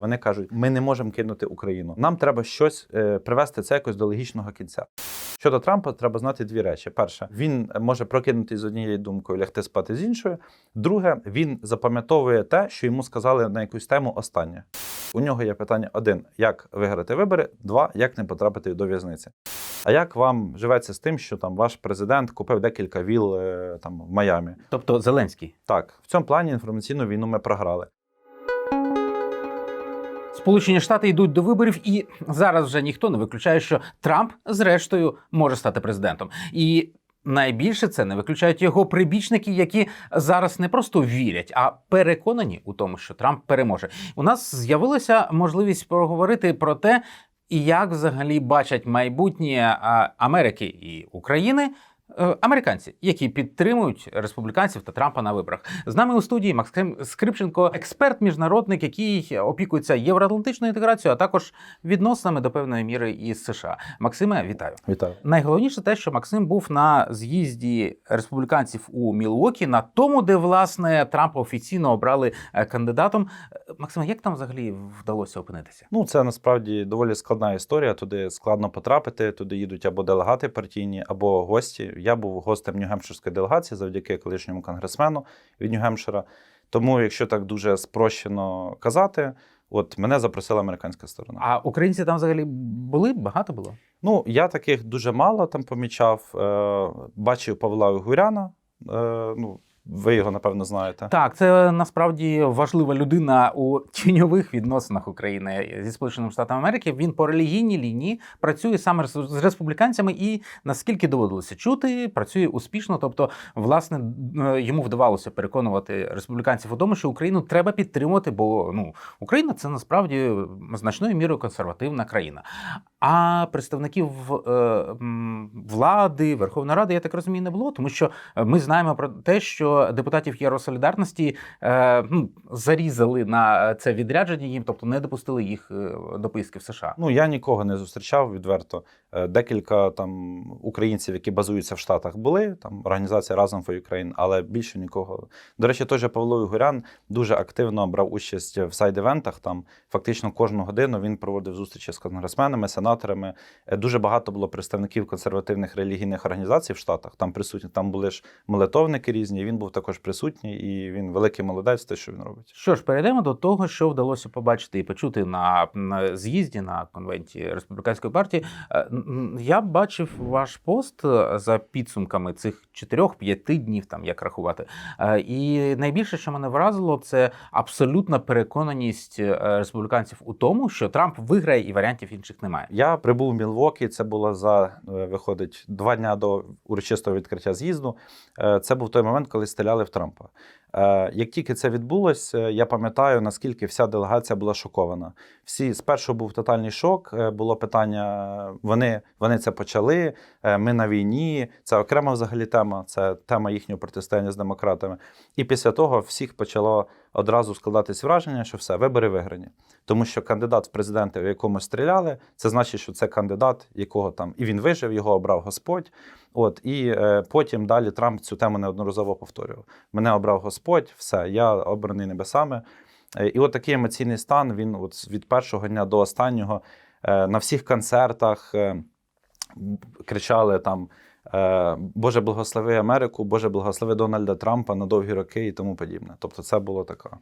Вони кажуть, ми не можемо кинути Україну. Нам треба щось е, привести це якось до логічного кінця. Щодо Трампа, треба знати дві речі: перше, він може прокинутися з однією думкою, лягти спати з іншою. Друге, він запам'ятовує те, що йому сказали на якусь тему останнє. У нього є питання: один: як виграти вибори, два як не потрапити до в'язниці. А як вам живеться з тим, що там ваш президент купив декілька віл е, там в Майамі? Тобто Зеленський. Так, в цьому плані інформаційну війну ми програли. Сполучені Штати йдуть до виборів, і зараз вже ніхто не виключає, що Трамп, зрештою, може стати президентом. І найбільше це не виключають його прибічники, які зараз не просто вірять, а переконані у тому, що Трамп переможе. У нас з'явилася можливість поговорити про те, як взагалі бачать майбутнє Америки і України. Е, Американці, які підтримують республіканців та Трампа на виборах, з нами у студії Максим Скрипченко, експерт, міжнародник, який опікується євроатлантичною інтеграцією, а також відносинами до певної міри із США. Максиме, вітаю. Вітаю. Найголовніше те, що Максим був на з'їзді республіканців у Мілуокі, на тому, де власне Трампа офіційно обрали е, кандидатом. Е, Максиме, як там взагалі вдалося опинитися? Ну, це насправді доволі складна історія. Туди складно потрапити. Туди їдуть або делегати партійні, або гості. Я був гостем Нью-Гемпширської делегації завдяки колишньому конгресмену від Нью-Гемпшира. Тому, якщо так дуже спрощено казати, от мене запросила американська сторона. А українці там взагалі були? Багато було? Ну, я таких дуже мало там помічав. Е, бачив Павла Гуряна. Е, ну, ви його напевно знаєте. Так, це насправді важлива людина у тіньових відносинах України зі Сполученими Штатами Америки. Він по релігійній лінії працює саме з республіканцями, і наскільки доводилося чути, працює успішно. Тобто, власне, е, йому вдавалося переконувати республіканців у тому, що Україну треба підтримувати, бо ну Україна це насправді значною мірою консервативна країна. А представників е, влади, Верховної Ради, я так розумію, не було, тому що е, ми знаємо про те, що депутатів Євросолідарності е, ну, зарізали на це відрядження їм, тобто не допустили їх до поїздки в США. Ну, я нікого не зустрічав відверто. Е, Декілька там українців, які базуються в Штатах, були там організація Разом for Ukraine, але більше нікого. До речі, той же Павло Ігорян дуже активно брав участь в сайд-івентах. Там фактично кожну годину він проводив зустрічі з конгресменами, сенаторами. Е, Дуже багато було представників консервативних релігійних організацій в Штатах. Там присутні, там були ж молитовники різні. Він був також присутній, і він великий молодець, те, що він робить. Що ж, перейдемо до того, що вдалося побачити і почути на, з'їзді на конвенції республіканської партії. Я бачив ваш пост е, за підсумками цих 4-5 днів, там як рахувати. Е, І найбільше, що мене вразило, це абсолютна переконаність е, республіканців у тому, що Трамп виграє і варіантів інших немає. Я прибув в Мілвокі. Це було за виходить два дня до урочистого відкриття з'їзду. Це був той момент, коли стріляли в Трампа. Е, Як тільки це відбулося, я пам'ятаю, наскільки вся делегація була шокована. Всі спершу був тотальний шок. е, Було питання: вони, вони це почали. е, Ми на війні. Це окрема взагалі тема. Це тема їхнього протистояння з демократами. І після того всіх почало одразу складатись враження, що все, вибори виграні. Тому що кандидат в президенти, в якому стріляли, це значить, що це кандидат, якого там і він вижив, його обрав Господь. От і е, потім далі Трамп цю тему неодноразово повторював. Мене обрав Господь, все, я обраний небесами. Е, і от такий емоційний стан він от від першого дня до останнього е, на всіх концертах е, кричали там. е, Боже, благослови Америку, Боже, благослови Дональда Трампа на довгі роки і тому подібне. Тобто, це було така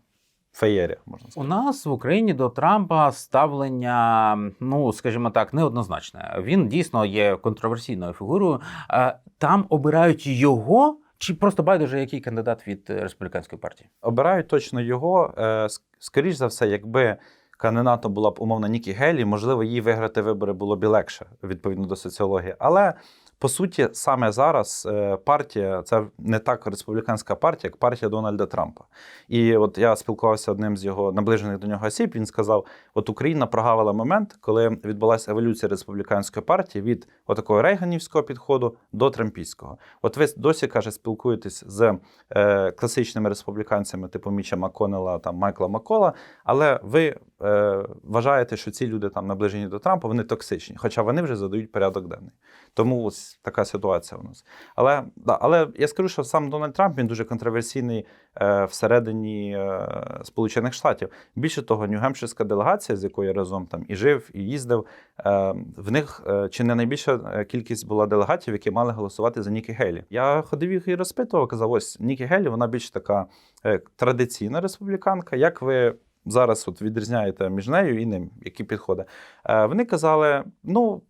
феєрія, можна У нас в Україні до Трампа ставлення, ну скажімо так, неоднозначне. Він дійсно є контроверсійною фігурою. Е, Там обирають його, чи просто байдуже який кандидат від республіканської партії? Обирають точно його. Е, Скоріш за все, якби кандидатом була б умовно Нікі Гелі, можливо, їй виграти вибори було б і легше відповідно до соціології. Але по суті, саме зараз е, партія це не так республіканська партія, як партія Дональда Трампа. І от я спілкувався одним з його наближених до нього осіб. Він сказав: от Україна прогавила момент, коли відбулася еволюція республіканської партії від отакого рейганівського підходу до трампійського. От ви досі каже, спілкуєтесь з е, класичними республіканцями, типу Міча Маконела, там Майкла Макола, але ви е, вважаєте, що ці люди там наближені до Трампа, вони токсичні, хоча вони вже задають порядок денний. Тому ось така ситуація у нас. Але, да, але я скажу, що сам Дональд Трамп він дуже контроверсійний е, всередині е, Сполучених Штатів. Більше того, Нью-Гемпширська делегація, з якою я разом там і жив, і їздив, е, в них е, чи не найбільша е, кількість була делегатів, які мали голосувати за Нікі Гейлі. Я ходив їх і розпитував, казав, ось Нікі Гейлі, вона більш така е, традиційна республіканка. Як ви зараз от відрізняєте між нею і ним, які підходи? Е, Вони казали: ну.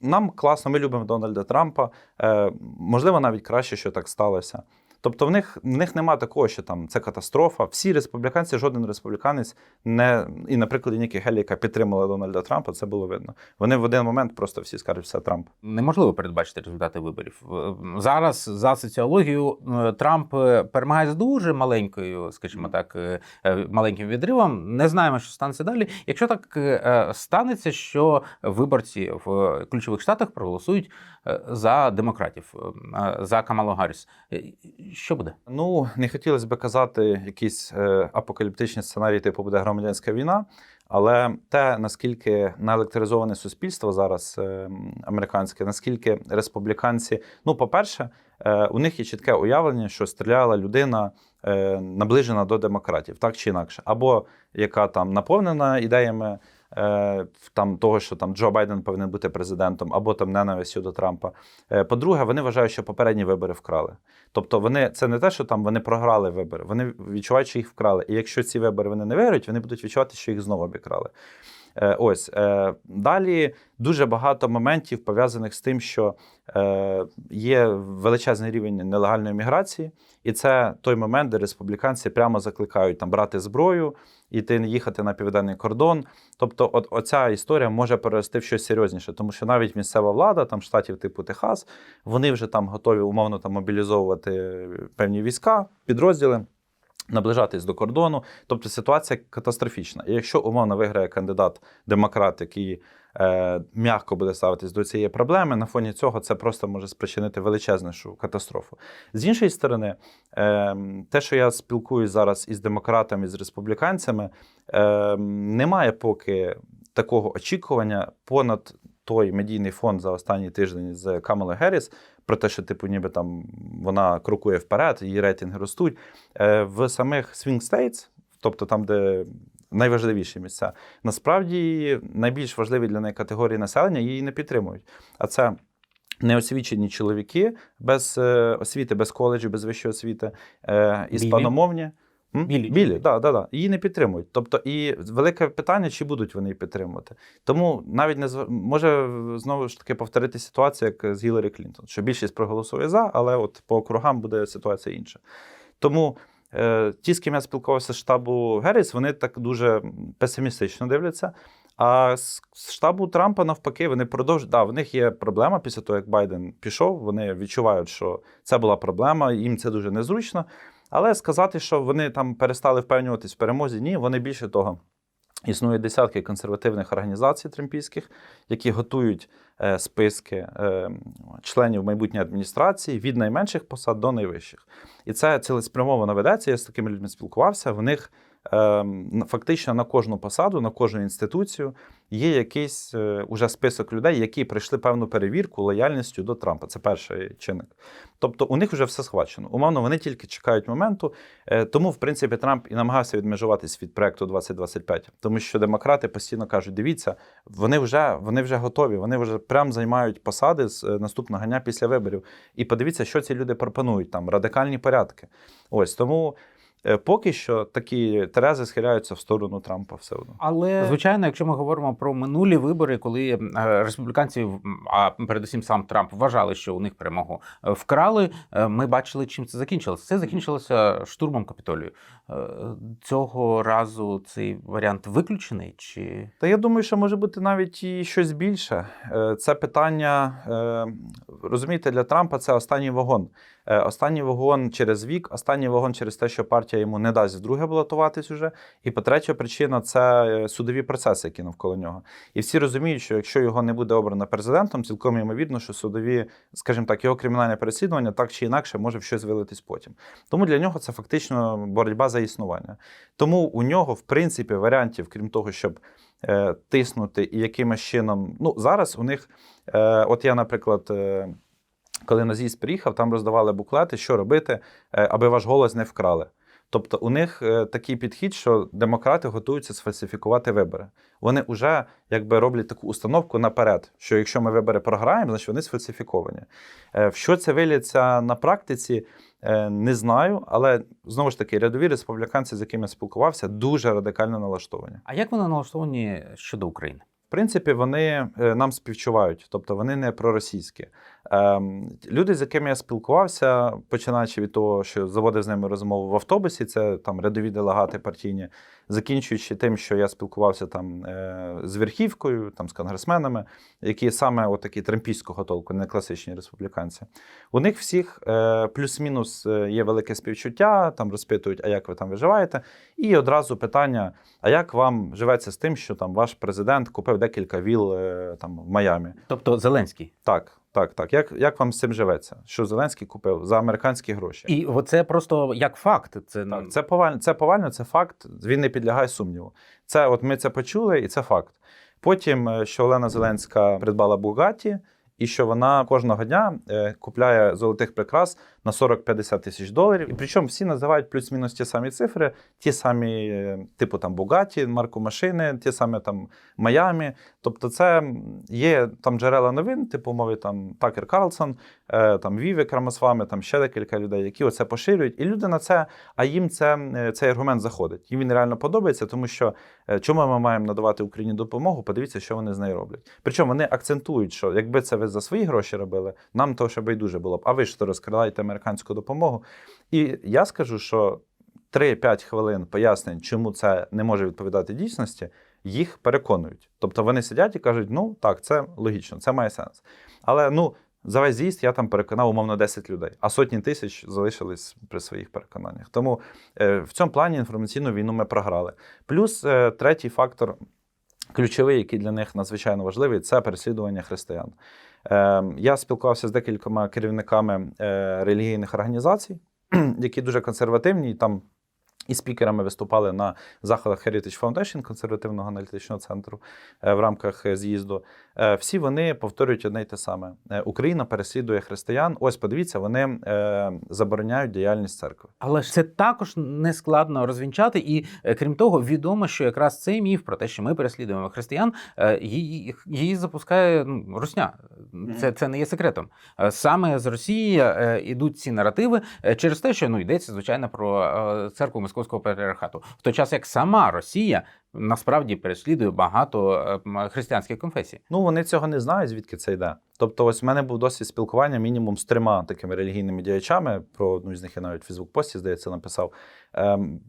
Нам класно, ми любимо Дональда Трампа. Е, можливо, навіть краще, що так сталося. Тобто, в них в них немає такого, що там це катастрофа. Всі республіканці, жоден республіканець не і, наприклад, Нікі Гелі, яка підтримала Дональда Трампа, це було видно. Вони в один момент просто всі скажуть, все Трамп. Неможливо передбачити результати виборів. Зараз за соціологією е, Трамп е, перемагає з дуже маленькою, скажімо так, е, маленьким відривом. Не знаємо, що станеться далі. Якщо так станеться, що виборці в ключових штатах проголосують за демократів, е, за Камалу Гарріс, е, що буде? Ну, не хотілося б казати якісь е, апокаліптичні сценарії, типу буде громадянська війна. Але те, наскільки наелектризоване суспільство зараз е, американське, наскільки республіканці, ну, по-перше, е, у них є чітке уявлення, що стріляла людина е, наближена до демократів, так чи інакше, або яка там наповнена ідеями е, там того, що там Джо Байден повинен бути президентом, або там ненавистю до Трампа. Е, По-друге, вони вважають, що попередні вибори вкрали. Тобто, вони це не те, що там вони програли вибори, вони відчувають, що їх вкрали. І якщо ці вибори вони не виграють, вони будуть відчувати, що їх знову обікрали. Е, Ось е, далі дуже багато моментів пов'язаних з тим, що е, є величезний рівень нелегальної міграції, і це той момент, де республіканці прямо закликають там брати зброю, іти їхати на південний кордон. Тобто, от оця історія може перерости в щось серйозніше, тому що навіть місцева влада, там штатів типу Техас, вони вже там готові умовно там мобілізовувати певні війська, підрозділи. Наближатись до кордону, тобто ситуація катастрофічна. І якщо умовно виграє кандидат демократ, який е, м'яко буде ставитись до цієї проблеми, на фоні цього це просто може спричинити величезнішу катастрофу. З іншої сторони, е, те, що я спілкуюсь зараз із демократами, з республіканцями, е, немає поки такого очікування понад той медійний фонд за останній тиждень з Камали Герріс, про те, що типу, ніби там вона крокує вперед, її рейтинги ростуть. Е, в самих Swing States, тобто там, де найважливіші місця, насправді найбільш важливі для неї категорії населення її не підтримують. А це неосвічені чоловіки без е, освіти, без коледжу, без вищої освіти, е, іспаномовні. Білі. Білі, да, да, да. Її не підтримують. Тобто, і велике питання, чи будуть вони її підтримувати. Тому навіть не зв... може знову ж таки повторити ситуацію, як з Гіларі Клінтон, що більшість проголосує за, але от по округам буде ситуація інша. Тому е, ті, з ким я спілкувався з штабу Герріс, вони так дуже песимістично дивляться. А з штабу Трампа навпаки, вони продовжують. Да, в них є проблема після того, як Байден пішов. Вони відчувають, що це була проблема, їм це дуже незручно. Але сказати, що вони там перестали впевнюватись в перемозі, ні, вони більше того. Існує десятки консервативних організацій трампійських, які готують е, списки е, членів майбутньої адміністрації від найменших посад до найвищих. І це цілеспрямовано ведеться. Я з такими людьми спілкувався. В них фактично на кожну посаду, на кожну інституцію є якийсь е, уже список людей, які пройшли певну перевірку лояльністю до Трампа. Це перший чинник. Тобто у них вже все схвачено. Умовно, вони тільки чекають моменту. Е, Тому, в принципі, Трамп і намагався відмежуватись від проекту 2025, тому що демократи постійно кажуть: дивіться, вони вже вони вже готові, вони вже прям займають посади з е, наступного дня після виборів. І подивіться, що ці люди пропонують там радикальні порядки. Ось тому. Е, Поки що такі терези схиляються в сторону Трампа все одно. Але звичайно, якщо ми говоримо про минулі вибори, коли е, республіканці, а передусім сам Трамп вважали, що у них перемогу е, вкрали, ми бачили, чим це закінчилося. Це закінчилося штурмом капітолію. Цього разу цей варіант виключений чи Та я думаю, що може бути навіть і щось більше. Це питання, розумієте, для Трампа це останній вагон. Останній вагон через вік, останній вагон через те, що партія партія йому не дасть вдруге балотуватись уже. І по-третє, причина це е, судові процеси, які навколо нього. І всі розуміють, що якщо його не буде обрано президентом, цілком ймовірно, що судові, скажімо так, його кримінальне переслідування так чи інакше може в щось вилитись потім. Тому для нього це фактично боротьба за існування. Тому у нього, в принципі, варіантів, крім того, щоб е, тиснути і якимось чином. Ну, зараз у них, е, от я, наприклад, коли на з'їзд приїхав, там роздавали буклети, що робити, аби ваш голос не вкрали. Тобто у них е, такий підхід, що демократи готуються сфальсифікувати вибори. Вони вже якби роблять таку установку наперед, що якщо ми вибори програємо, значить вони сфальсифіковані. Е, В що це виліться на практиці, е, не знаю, але знову ж таки, рядові республіканці, з якими я спілкувався, дуже радикально налаштовані. А як вони налаштовані щодо України? В принципі, вони нам співчувають, тобто вони не проросійські. Ем, люди, з якими я спілкувався, починаючи від того, що заводив з ними розмову в автобусі, це там рядові делегати партійні, закінчуючи тим, що я спілкувався там е, з верхівкою, там з конгресменами, які саме от такі трампійського толку, не класичні республіканці. У них всіх е, плюс-мінус е, є велике співчуття, там розпитують, а як ви там виживаєте, і одразу питання: а як вам живеться з тим, що там ваш президент купив декілька віл там в Майамі? Тобто Зеленський. Так, так, так. Як, як вам з цим живеться? Що Зеленський купив за американські гроші? І це просто як факт. Це Так, це повально, це повально, це факт. Він не підлягає сумніву. Це от ми це почули, і це факт. Потім, е, що Олена Зеленська придбала Бугаті, і що вона кожного дня е, купляє золотих прикрас на 40-50 тисяч доларів. І причому всі називають плюс-мінус ті самі цифри, ті самі, е, типу там Бугаті, марку машини, ті самі там Майамі. Тобто, це є там джерела новин, типу мови там Такер Карлсон, там Віві Крамасвами, там ще декілька людей, які оце поширюють. І люди на це, а їм це, е, цей аргумент заходить. Їм він реально подобається, тому що е, чому ми маємо надавати Україні допомогу? Подивіться, що вони з нею роблять. Причому вони акцентують, що якби це ви за свої гроші робили, нам то ще байдуже було б. А ви ж то розкрадаєте американську допомогу. І я скажу, що 3-5 хвилин пояснень, чому це не може відповідати дійсності, їх переконують. Тобто вони сидять і кажуть: ну так, це логічно, це має сенс. Але ну. За весь з'їзд я там переконав умовно 10 людей, а сотні тисяч залишились при своїх переконаннях. Тому е, в цьому плані інформаційну війну ми програли. Плюс е, третій фактор, ключовий, який для них надзвичайно важливий, це переслідування християн. Е, я спілкувався з декількома керівниками е, релігійних організацій, які дуже консервативні, і там і спікерами виступали на заходах Heritage Foundation, консервативного аналітичного центру е, в рамках е, з'їзду. Е, Всі вони повторюють одне й те саме: Україна переслідує християн. Ось подивіться, вони забороняють діяльність церкви. Але ж це також не складно розвінчати. І крім того, відомо, що якраз цей міф про те, що ми переслідуємо християн, її, її запускає ну, Русня. Це, це не є секретом. Саме з Росії ідуть ці наративи через те, що ну йдеться звичайно про церкву Московського патріархату, в той час як сама Росія насправді переслідує багато е, християнських конфесій. Ну вони цього не знають, звідки це йде. Тобто, ось в мене був досвід спілкування мінімум з трьома такими релігійними діячами. Про одну з них я навіть в Фейсбук-пості, здається, написав. Ем,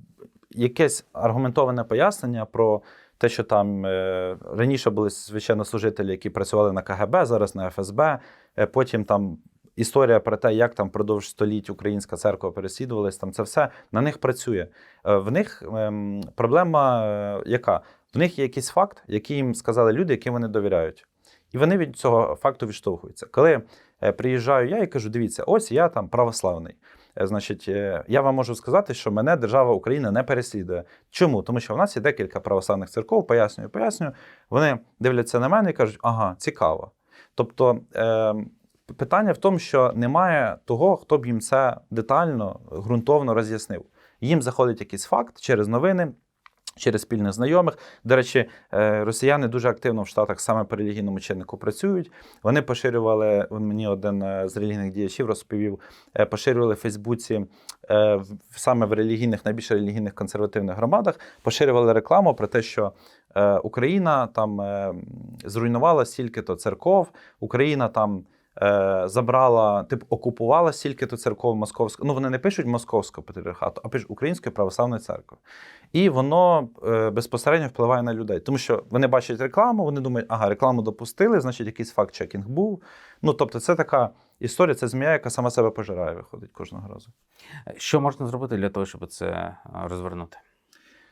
якесь аргументоване пояснення про те, що там е, раніше були священнослужителі, які працювали на КГБ, зараз на ФСБ. Е, потім там історія про те, як там продовж століть українська церква переслідувалась, там це все на них працює. Е, в них ем, проблема е, яка? В них є якийсь факт, який їм сказали люди, яким вони довіряють. І вони від цього факту відштовхуються. Коли е, приїжджаю я і кажу: дивіться, ось я там православний. Значить, я вам можу сказати, що мене держава Україна не переслідує. Чому? Тому що в нас є декілька православних церков, пояснюю, пояснюю. Вони дивляться на мене і кажуть, ага, цікаво. Тобто е, питання в тому, що немає того, хто б їм це детально, ґрунтовно роз'яснив. Їм заходить якийсь факт через новини. Через спільних знайомих. До речі, е, росіяни дуже активно в Штатах саме по релігійному чиннику працюють. Вони поширювали, мені один е, з релігійних діячів розповів, е, поширювали в Фейсбуці саме в релігійних, найбільш релігійних консервативних громадах, поширювали рекламу про те, що Україна там зруйнувала стільки-то церков, Україна там забрала, типу, окупувала стільки-то церков московського. Ну, вони не пишуть московського патріархату, а пишуть Української православної церкви. І воно е, безпосередньо впливає на людей, тому що вони бачать рекламу, вони думають, ага, рекламу допустили, значить, якийсь факт-чекінг був. Ну, тобто, це така історія, це змія, яка сама себе пожирає, виходить кожного разу. Що можна зробити для того, щоб це е, розвернути?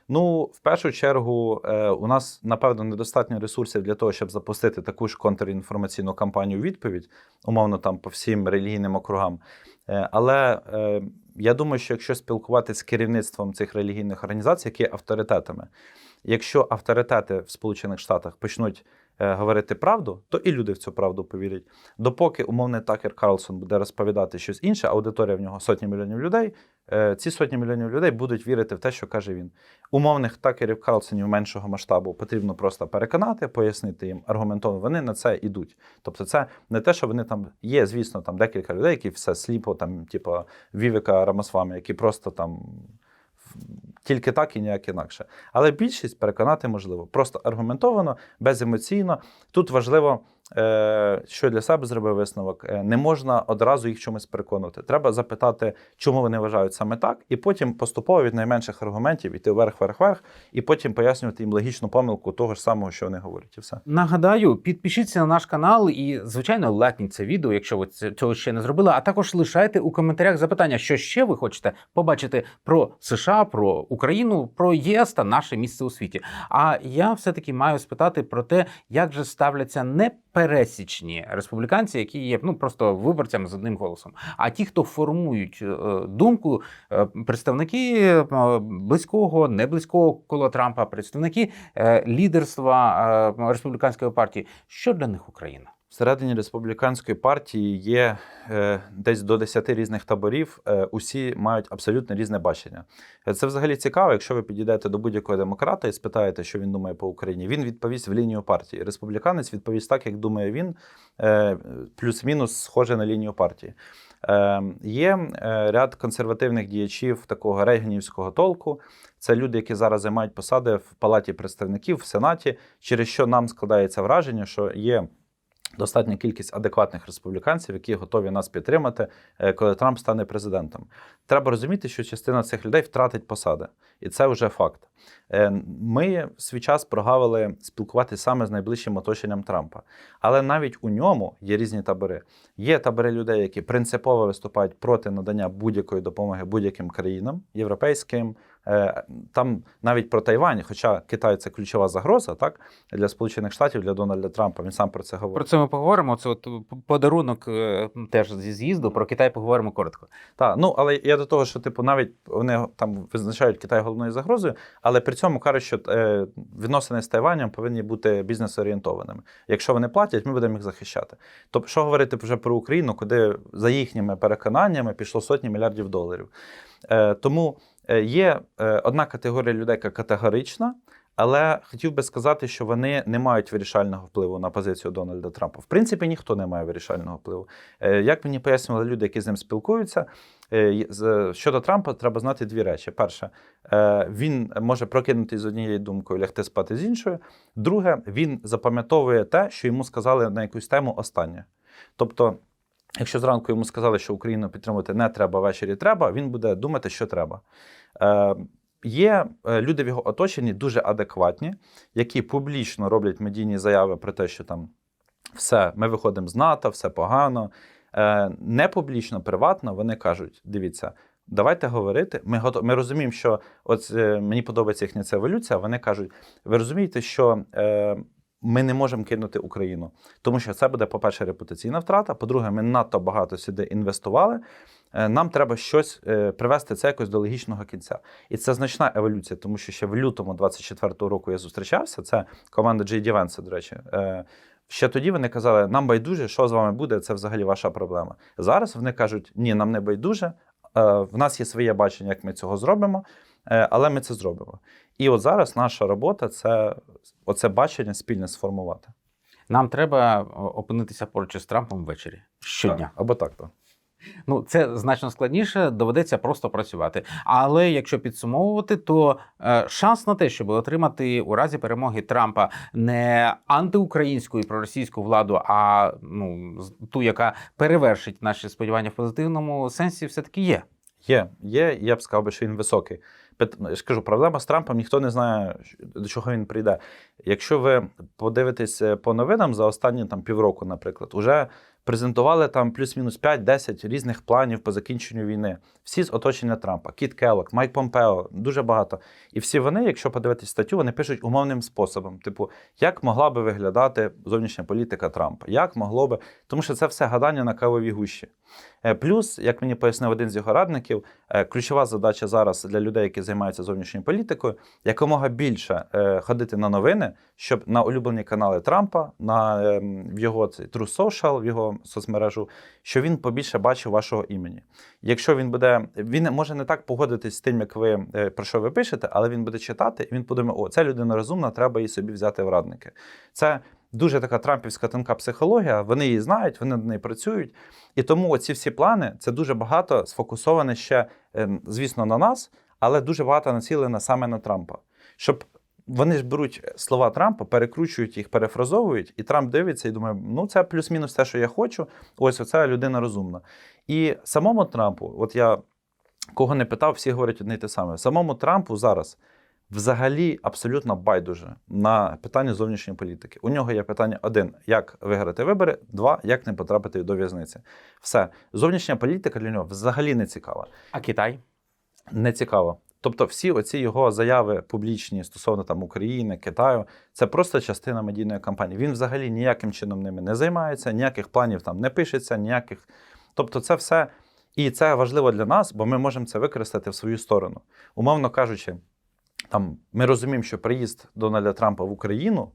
Ну, в першу чергу, е, у нас напевно недостатньо ресурсів для того, щоб запустити таку ж контрінформаційну кампанію відповідь, умовно там по всім релігійним округам. Е, але е, я думаю, що якщо спілкуватися з керівництвом цих релігійних організацій, які є авторитетами, якщо авторитети в Сполучених Штатах почнуть говорити правду, то і люди в цю правду повірять. Допоки умовний Такер Карлсон буде розповідати щось інше, аудиторія в нього сотні мільйонів людей. е, Ці сотні мільйонів людей будуть вірити в те, що каже він. Умовних такерів Карлсонів меншого масштабу потрібно просто переконати, пояснити їм аргументовано. Вони на це йдуть. Тобто, це не те, що вони там є, звісно, там декілька людей, які все сліпо, там, типу Вівіка Рамасвами, які просто там тільки так і ніяк інакше. Але більшість переконати можливо. Просто аргументовано, беземоційно. Тут важливо, що для себе зробив висновок. Е, не можна одразу їх чомусь переконувати. Треба запитати, чому вони вважають саме так, і потім поступово від найменших аргументів іти вверх, вверх, вверх, і потім пояснювати їм логічну помилку того ж самого, що вони говорять, і все. Нагадаю, підпишіться на наш канал і, звичайно, лайкніть це відео, якщо ви цього ще не зробили. А також лишайте у коментарях запитання, що ще ви хочете побачити про США, про Україну, про ЄС та наше місце у світі. А я все-таки маю спитати про те, як же ставляться не пересічні республіканці, які є ну просто виборцями з одним голосом, а ті, хто формують е, думку, е, представники е, близького, не близького коло Трампа, представники лідерства республіканської партії. Що для них Україна? Всередині республіканської партії є е, десь до 10 різних таборів. Е, усі мають абсолютно різне бачення. Е, Це взагалі цікаво, якщо ви підійдете до будь-якого демократа і спитаєте, що він думає по Україні. Він відповість в лінію партії. Республіканець відповість так, як думає він, е, плюс-мінус схоже на лінію партії. Е, Є е, ряд консервативних діячів такого рейганівського толку. Це люди, які зараз займають посади в палаті представників в сенаті, через що нам складається враження, що є достатня кількість адекватних республіканців, які готові нас підтримати, е, коли Трамп стане президентом. Треба розуміти, що частина цих людей втратить посади, і це вже факт. Е, Ми в свій час прогавили спілкуватися саме з найближчим оточенням Трампа, але навіть у ньому є різні табори. Є табори людей, які принципово виступають проти надання будь-якої допомоги будь-яким країнам європейським. Е, Там навіть про Тайвань, хоча Китай це ключова загроза, так для Сполучених Штатів, для Дональда Трампа. Він сам про це говорить. Про це ми поговоримо. Це от подарунок е, теж зі з'їзду. Про Китай поговоримо коротко. Так, ну але я до того, що типу навіть вони там визначають Китай головною загрозою, але при цьому кажуть, що е, відносини з Тайванем повинні бути бізнес-орієнтованими. Якщо вони платять, ми будемо їх захищати. Тобто, що говорити вже про Україну, куди за їхніми переконаннями пішло сотні мільярдів доларів. Е, тому е, є е, одна категорія людей, яка категорична. Але хотів би сказати, що вони не мають вирішального впливу на позицію Дональда Трампа. В принципі, ніхто не має вирішального впливу. Е, Як мені пояснювали люди, які з ним спілкуються, е, щодо Трампа треба знати дві речі: перше, е, він може прокинутися з однією думкою, лягти спати з іншою. Друге, він запам'ятовує те, що йому сказали на якусь тему останнє. Тобто, якщо зранку йому сказали, що Україну підтримувати не треба, ввечері треба, він буде думати, що треба. Е, Є е, люди в його оточенні дуже адекватні, які публічно роблять медійні заяви про те, що там все, ми виходимо з НАТО, все погано. Е, Не публічно, приватно вони кажуть: дивіться, давайте говорити. Ми готові. Ми розуміємо, що от е, мені подобається їхня ця еволюція. Вони кажуть: ви розумієте, що е, ми не можемо кинути Україну, тому що це буде, по-перше, репутаційна втрата. По-друге, ми надто багато сюди інвестували. Е, Нам треба щось е, привести це якось до логічного кінця. І це значна еволюція, тому що ще в лютому 24-го року я зустрічався. Це команда J.D. Vance, до речі. Е, Ще тоді вони казали, нам байдуже, що з вами буде, це взагалі ваша проблема. Зараз вони кажуть, ні, нам не байдуже, в нас є своє бачення, як ми цього зробимо, але ми це зробимо. І от зараз наша робота це оце бачення спільне сформувати. Нам треба опинитися поруч із Трампом ввечері щодня. Так, або так. то. Ну, це значно складніше, доведеться просто працювати. Але якщо підсумовувати, то е, шанс на те, щоб отримати у разі перемоги Трампа не антиукраїнську і проросійську владу, а ну ту, яка перевершить наші сподівання в позитивному сенсі, все таки є. Є, є, я б сказав би, що він високий. Пит- Я ж проблема з Трампом, ніхто не знає, до чого він прийде. Якщо ви подивитесь е, по новинам за останні там півроку, наприклад, уже презентували там плюс-мінус 5-10 різних планів по закінченню війни. Всі з оточення Трампа, Кіт Келлок, Майк Помпео, дуже багато. І всі вони, якщо подивитись статтю, вони пишуть умовним способом: типу, як могла би виглядати зовнішня політика Трампа, як могло би, тому що це все гадання на кавовій гущі. Е, Плюс, як мені пояснив один з його радників, е, ключова задача зараз для людей, які займаються зовнішньою політикою, якомога більше е, ходити на новини, щоб на улюблені канали Трампа, на ем, в його цей True Social, в його соцмережу, що він побільше бачив вашого імені. Якщо він буде, він може не так погодитись з тим, як ви е, про що ви пишете, але він буде читати, і він подумає: о, ця людина розумна, треба її собі взяти в радники. Це дуже така трампівська тонка психологія. Вони її знають, вони над нею працюють. І тому оці всі плани це дуже багато сфокусоване ще, ем, звісно, на нас, але дуже багато націлено саме на Трампа. Щоб вони ж беруть слова Трампа, перекручують їх, перефразовують, і Трамп дивиться і думає: ну це плюс-мінус те, що я хочу. Ось оця людина розумна. І самому Трампу, от я кого не питав, всі говорять одне й те саме. Самому Трампу зараз взагалі абсолютно байдуже на питання зовнішньої політики. У нього є питання: один: як виграти вибори, два як не потрапити до в'язниці. Все, зовнішня політика для нього взагалі не цікава. А Китай? Не цікаво. Тобто, всі оці його заяви публічні стосовно там України, Китаю, це просто частина медійної кампанії. Він взагалі ніяким чином ними не займається, ніяких планів там не пишеться, ніяких. Тобто, це все. І це важливо для нас, бо ми можемо це використати в свою сторону. Умовно кажучи, там ми розуміємо, що приїзд Дональда Трампа в Україну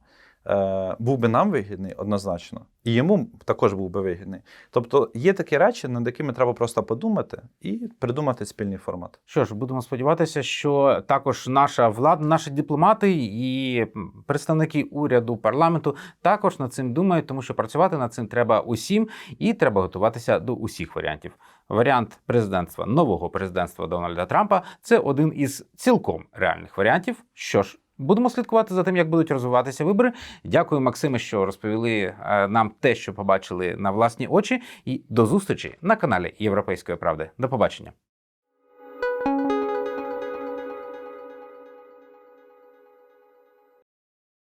був би нам вигідний однозначно, і йому також був би вигідний. Тобто є такі речі, над якими треба просто подумати і придумати спільний формат. Що ж, будемо сподіватися, що також наша влада, наші дипломати і представники уряду, парламенту також над цим думають, тому що працювати над цим треба усім, і треба готуватися до усіх варіантів. Варіант президентства нового президентства Дональда Трампа це один із цілком реальних варіантів. Що ж. Будемо слідкувати за тим, як будуть розвиватися вибори. Дякую, Максиме, що розповіли е, нам те, що побачили на власні очі. І до зустрічі на каналі Європейської правди. До побачення.